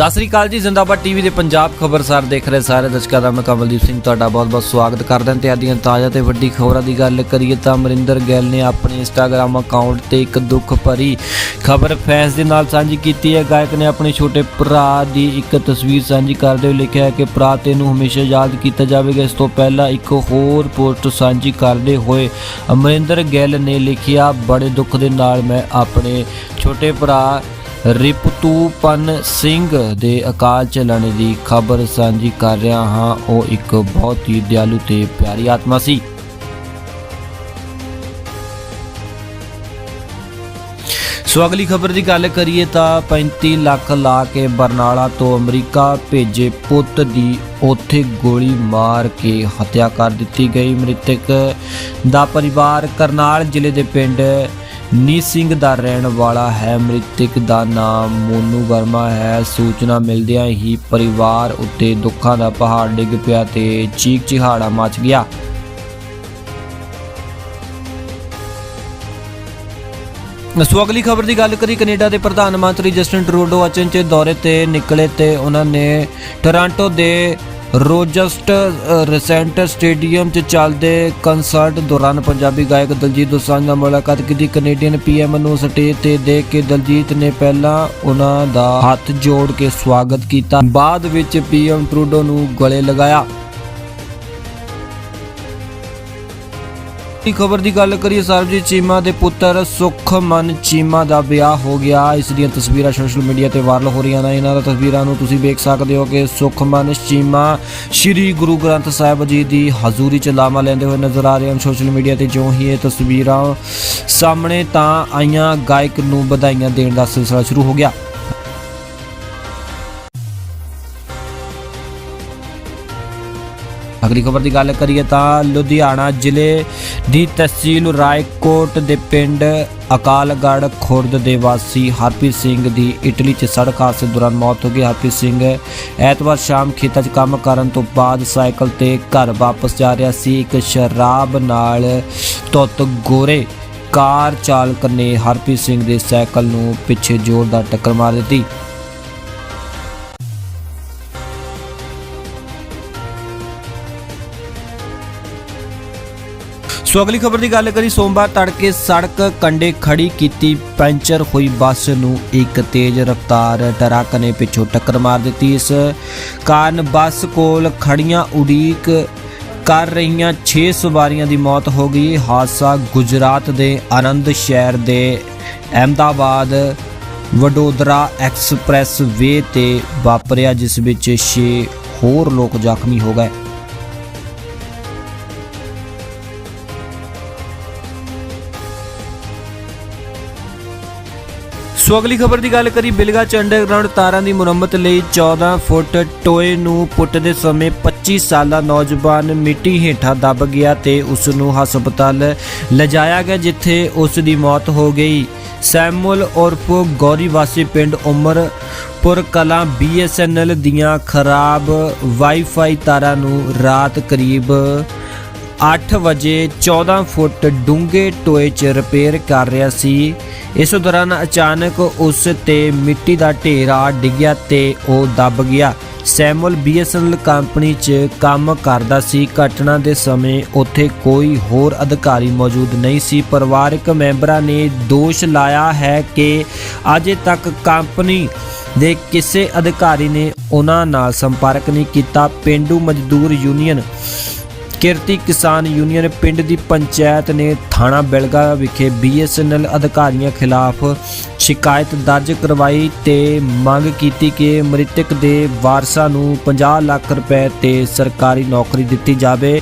ਸਤਿ ਸ੍ਰੀ ਅਕਾਲ ਜੀ, ਜ਼ਿੰਦਾਬਾਦ ਟੀਵੀ ਦੇ ਪੰਜਾਬ ਖਬਰਸਾਰ ਦੇਖ ਰਹੇ ਸਾਰੇ ਦਰਸ਼ਕਾਂ ਦਾ ਮੈਂ ਕਮਲਦੀਪ ਸਿੰਘ, ਤੁਹਾਡਾ ਬਹੁਤ-ਬਹੁਤ ਸਵਾਗਤ ਕਰਦਾ ਹਾਂ ਤੇ ਆਦੀਆਂ ਤਾਜ਼ਾ ਤੇ ਵੱਡੀ ਖਬਰਾਂ ਦੀ ਗੱਲ ਕਰੀਏ ਤਾਂ ਅਮਰਿੰਦਰ ਗਿੱਲ ਨੇ ਆਪਣੇ ਇੰਸਟਾਗ੍ਰam ਅਕਾਊਂਟ ਤੇ ਇੱਕ ਦੁੱਖ ਭਰੀ ਖਬਰ ਫੈਸ ਦੇ ਨਾਲ ਸਾਂਝੀ ਕੀਤੀ ਹੈ। ਗਾਇਕ ਨੇ ਆਪਣੇ ਛੋਟੇ ਭਰਾ ਦੀ ਇੱਕ ਤਸਵੀਰ ਸਾਂਝੀ ਕਰਦੇ ਹੋਏ ਲਿਖਿਆ ਹੈ ਕਿ ਭਰਾ ਤੈਨੂੰ ਹਮੇਸ਼ਾ ਯਾਦ ਕੀਤਾ ਜਾਵੇਗਾ। ਇਸ ਤੋਂ ਪਹਿਲਾਂ ਇੱਕ ਹੋਰ ਪੋਸਟ ਸਾਂਝੀ ਕਰਦੇ ਹੋਏ ਅਮਰਿੰਦਰ ਗਿੱਲ ਨੇ ਲਿਖਿਆ, ਬੜੇ ਦੁੱਖ ਦੇ ਨਾਲ ਮੈਂ ਆਪਣੇ ਛੋਟੇ ਭਰਾ ਰਿਪਤੂਪਨ ਸਿੰਘ ਦੇ ਅਕਾਲ ਚਲਣ ਦੀ ਖਬਰ ਸਾਂਝੀ ਕਰ ਰਿਹਾ ਹਾਂ। ਉਹ ਇੱਕ ਬਹੁਤ ਹੀ ਦਿਆਲੂ ਤੇ ਪਿਆਰੀ ਆਤਮਾ ਸੀ। ਸੋ ਅਗਲੀ ਖਬਰ ਦੀ ਗੱਲ ਕਰੀਏ ਤਾਂ 35 ਲੱਖ ਲਾ ਕੇ ਬਰਨਾਲਾ ਤੋਂ ਅਮਰੀਕਾ ਭੇਜੇ ਪੁੱਤ ਦੀ ਉੱਥੇ ਗੋਲੀ ਮਾਰ ਕੇ ਹੱਤਿਆ ਕਰ ਦਿੱਤੀ ਗਈ। ਮ੍ਰਿਤਕ ਦਾ ਪਰਿਵਾਰ ਕਰਨਾਲ ਜ਼ਿਲ੍ਹੇ ਦੇ ਪਿੰਡ ਨੀ ਸਿੰਘ ਦਾ ਰਹਿਣ ਵਾਲਾ ਹੈ, ਮ੍ਰਿਤਕ ਦਾ ਨਾਮ ਮੋਨੂ ਵਰਮਾ ਹੈ। ਸੂਚਨਾ ਮਿਲਦਿਆਂ ਹੀ ਪਰਿਵਾਰ ਉੱਤੇ ਦੁੱਖਾਂ ਦਾ ਪਹਾੜ ਡਿੱਗ ਪਿਆ ਤੇ ਚੀਕ ਚਿਹਾੜਾ ਮਚ ਗਿਆ। ਸੋ ਅਗਲੀ ਖਬਰ ਦੀ ਗੱਲ ਕਰੀ ਕੈਨੇਡਾ ਦੇ ਪ੍ਰਧਾਨ ਮੰਤਰੀ ਜਸਟਿਨ ਟਰੂਡੋ ਅਚਨਚੇਤ ਦੌਰੇ ਤੇ ਨਿਕਲੇ ਤੇ ਉਹਨਾਂ ਨੇ ਟੋਰਾਂਟੋ ਦੇ ਰੋਜਸਟ ਰੈਸੈਂਟ ਸਟੇਡੀਅਮ 'ਚ ਚੱਲਦੇ ਕੰਸਰਟ ਦੌਰਾਨ ਪੰਜਾਬੀ ਗਾਇਕ ਦਲਜੀਤ ਦੋਸਾਂਝ ਨਾਲ ਮੁਲਾਕਾਤ ਕੀਤੀ। ਕੈਨੇਡੀਅਨ ਪੀਐਮ ਨੂੰ ਸਟੇਜ ਤੇ ਦੇਖ ਕੇ ਦਲਜੀਤ ਨੇ ਪਹਿਲਾਂ ਉਹਨਾਂ ਦਾ ਹੱਥ ਜੋੜ ਕੇ ਸਵਾਗਤ ਕੀਤਾ। ਬਾਅਦ ਵਿੱਚ ਪੀਐਮ ਟਰੂਡੋ ਨੂੰ ਗਲੇ ਲਗਾਇਆ। ਦੀ ਖਬਰ ਦੀ ਗੱਲ ਕਰੀਏ, ਸਰਬਜੀਤ ਚੀਮਾ ਦੇ ਪੁੱਤਰ ਸੁਖਮਨ ਚੀਮਾ ਦਾ ਵਿਆਹ ਹੋ ਗਿਆ। ਇਸ ਦੀਆਂ ਤਸਵੀਰਾਂ ਸੋਸ਼ਲ ਮੀਡੀਆ ਤੇ ਵਾਇਰਲ ਹੋ ਰਹੀਆਂ ਨੇ। ਇਹਨਾਂ ਦਾ ਤਸਵੀਰਾਂ ਨੂੰ ਤੁਸੀਂ ਵੇਖ ਸਕਦੇ ਹੋ ਕਿ ਸੁਖਮਨ ਚੀਮਾ ਸ੍ਰੀ ਗੁਰੂ ਗ੍ਰੰਥ ਸਾਹਿਬ ਜੀ ਦੀ ਹਜ਼ੂਰੀ ਚ ਲਾਮਾ ਲੈਂਦੇ ਹੋਏ ਨਜ਼ਰ ਆ ਰਹੇ ਹਨ। ਸੋਸ਼ਲ ਮੀਡੀਆ ਤੇ ਜਿਉਂ ਹੀ ਇਹ ਤਸਵੀਰਾਂ ਸਾਹਮਣੇ ਤਾਂ ਆਈਆਂ ਗਾਇਕ ਨੂੰ ਵਧਾਈਆਂ ਦੇਣ ਦਾ ਸਿਲਸਿਲਾ ਸ਼ੁਰੂ ਹੋ ਗਿਆ। ਅਗਲੀ ਖਬਰ ਦੀ ਗੱਲ ਕਰੀਏ ਤਾਂ ਲੁਧਿਆਣਾ ਜ਼ਿਲ੍ਹੇ ਦੀ ਤਹਿਸੀਲ ਰਾਏਕੋਟ ਦੇ ਪਿੰਡ ਅਕਾਲਗੜ੍ਹ ਖੁਰਦ ਦੇ ਵਾਸੀ ਹਰਪ੍ਰੀਤ ਸਿੰਘ ਦੀ ਇਟਲੀ 'ਚ ਸੜਕ ਹਾਦਸੇ ਦੌਰਾਨ ਮੌਤ ਹੋ ਗਈ। ਹਰਪ੍ਰੀਤ ਸਿੰਘ ਐਤਵਾਰ ਸ਼ਾਮ ਖੇਤਾਂ 'ਚ ਕੰਮ ਕਰਨ ਤੋਂ ਬਾਅਦ ਸਾਈਕਲ ਤੇ ਘਰ ਵਾਪਸ ਜਾ ਰਿਹਾ ਸੀ। ਇੱਕ ਸ਼ਰਾਬ ਨਾਲ ਧੁੱਤ ਗੋਰੇ ਕਾਰ ਚਾਲਕ ਨੇ ਹਰਪ੍ਰੀਤ ਸਿੰਘ ਦੇ ਸਾਈਕਲ ਨੂੰ ਪਿੱਛੇ ਜ਼ੋਰਦਾਰ ਟੱਕਰ ਮਾਰ ਦਿੱਤੀ। ਸੋ ਅਗਲੀ ਖਬਰ ਦੀ ਗੱਲ ਕਰੀ ਸੋਮਵਾਰ ਤੜਕੇ ਸੜਕ ਕੰਡੇ ਖੜੀ ਕੀਤੀ ਪੈਂਚਰ ਹੋਈ ਬੱਸ ਨੂੰ ਇੱਕ ਤੇਜ਼ ਰਫ਼ਤਾਰ ਟਰੱਕ ਨੇ ਪਿੱਛੋਂ ਟੱਕਰ ਮਾਰ ਦਿੱਤੀ। ਇਸ ਕਾਰਨ ਬੱਸ ਕੋਲ ਖੜੀਆਂ ਉਡੀਕ ਕਰ ਰਹੀਆਂ 6 ਸਵਾਰੀਆਂ ਦੀ ਮੌਤ ਹੋ ਗਈ। ਹਾਦਸਾ ਗੁਜਰਾਤ ਦੇ ਆਨੰਦ ਸ਼ਹਿਰ ਦੇ ਅਹਿਮਦਾਬਾਦ ਵਡੋਦਰਾ ਐਕਸਪ੍ਰੈਸ ਵੇ ਤੇ ਵਾਪਰਿਆ, ਜਿਸ ਵਿੱਚ 6 ਹੋਰ ਲੋਕ ਜ਼ਖਮੀ ਹੋ ਗਏ। ਸੋ ਅਗਲੀ ਖਬਰ ਦੀ ਗੱਲ ਕਰੀ ਬਿਲਗਾ ਚ ਅੰਡਰਗਰਾਉਂਡ ਤਾਰਾਂ ਦੀ ਮੁਰੰਮਤ ਲਈ 14 ਫੁੱਟ ਟੋਏ ਨੂੰ ਪੁੱਟਦੇ ਸਮੇਂ 25 ਸਾਲਾ ਨੌਜਵਾਨ ਮਿੱਟੀ ਹੇਠਾਂ ਦੱਬ ਗਿਆ ਤੇ ਉਸ ਨੂੰ ਹਸਪਤਾਲ ਲਿਜਾਇਆ ਗਿਆ, ਜਿੱਥੇ ਉਸ ਦੀ ਮੌਤ ਹੋ ਗਈ। ਸੈਮੂਅਲ ਉਰਫ ਗੌਰੀ ਵਾਸੀ ਪਿੰਡ ਉਮਰਪੁਰ ਕਲਾਂ BSNL ਦੀਆਂ ਖਰਾਬ ਵਾਈਫਾਈ ਤਾਰਾਂ ਨੂੰ ਰਾਤ ਕਰੀਬ 8 ਵਜੇ 14 ਫੁੱਟ ਡੂੰਘੇ ਟੋਏ 'ਚ ਰਿਪੇਅਰ ਕਰ ਰਿਹਾ ਸੀ। ਇਸ ਦੌਰਾਨ ਅਚਾਨਕ ਉਸ ਤੇ ਮਿੱਟੀ ਦਾ ਢੇਰਾ ਡਿੱਗਿਆ ਤੇ ਉਹ ਦੱਬ ਗਿਆ। ਸੈਮੂਅਲ BSNL ਕੰਪਨੀ 'ਚ ਕੰਮ ਕਰਦਾ ਸੀ। ਘਟਨਾ ਦੇ ਸਮੇਂ ਉੱਥੇ ਕੋਈ ਹੋਰ ਅਧਿਕਾਰੀ ਮੌਜੂਦ ਨਹੀਂ ਸੀ। ਪਰਿਵਾਰਕ ਮੈਂਬਰਾਂ ਨੇ ਦੋਸ਼ ਲਾਇਆ ਹੈ ਕਿ ਅਜੇ ਤੱਕ ਕੰਪਨੀ ਦੇ ਕਿਸੇ ਅਧਿਕਾਰੀ ਨੇ ਉਹਨਾਂ ਨਾਲ ਸੰਪਰਕ ਨਹੀਂ ਕੀਤਾ। ਪਿੰਡੂ ਮਜ਼ਦੂਰ ਯੂਨੀਅਨ ਕਿਰਤੀ ਕਿਸਾਨ ਯੂਨੀਅਨ ਪਿੰਡ ਦੀ ਪੰਚਾਇਤ ਨੇ ਥਾਣਾ ਬਿਲਗਾ ਵਿਖੇ BSNL ਅਧਿਕਾਰੀਆਂ ਖਿਲਾਫ ਸ਼ਿਕਾਇਤ ਦਰਜ ਕਰਵਾਈ ਤੇ ਮੰਗ ਕੀਤੀ ਕਿ ਮ੍ਰਿਤਕ ਦੇ ਵਾਰਸਾਂ ਨੂੰ 50 ਲੱਖ ਰੁਪਏ ਤੇ ਸਰਕਾਰੀ ਨੌਕਰੀ ਦਿੱਤੀ ਜਾਵੇ।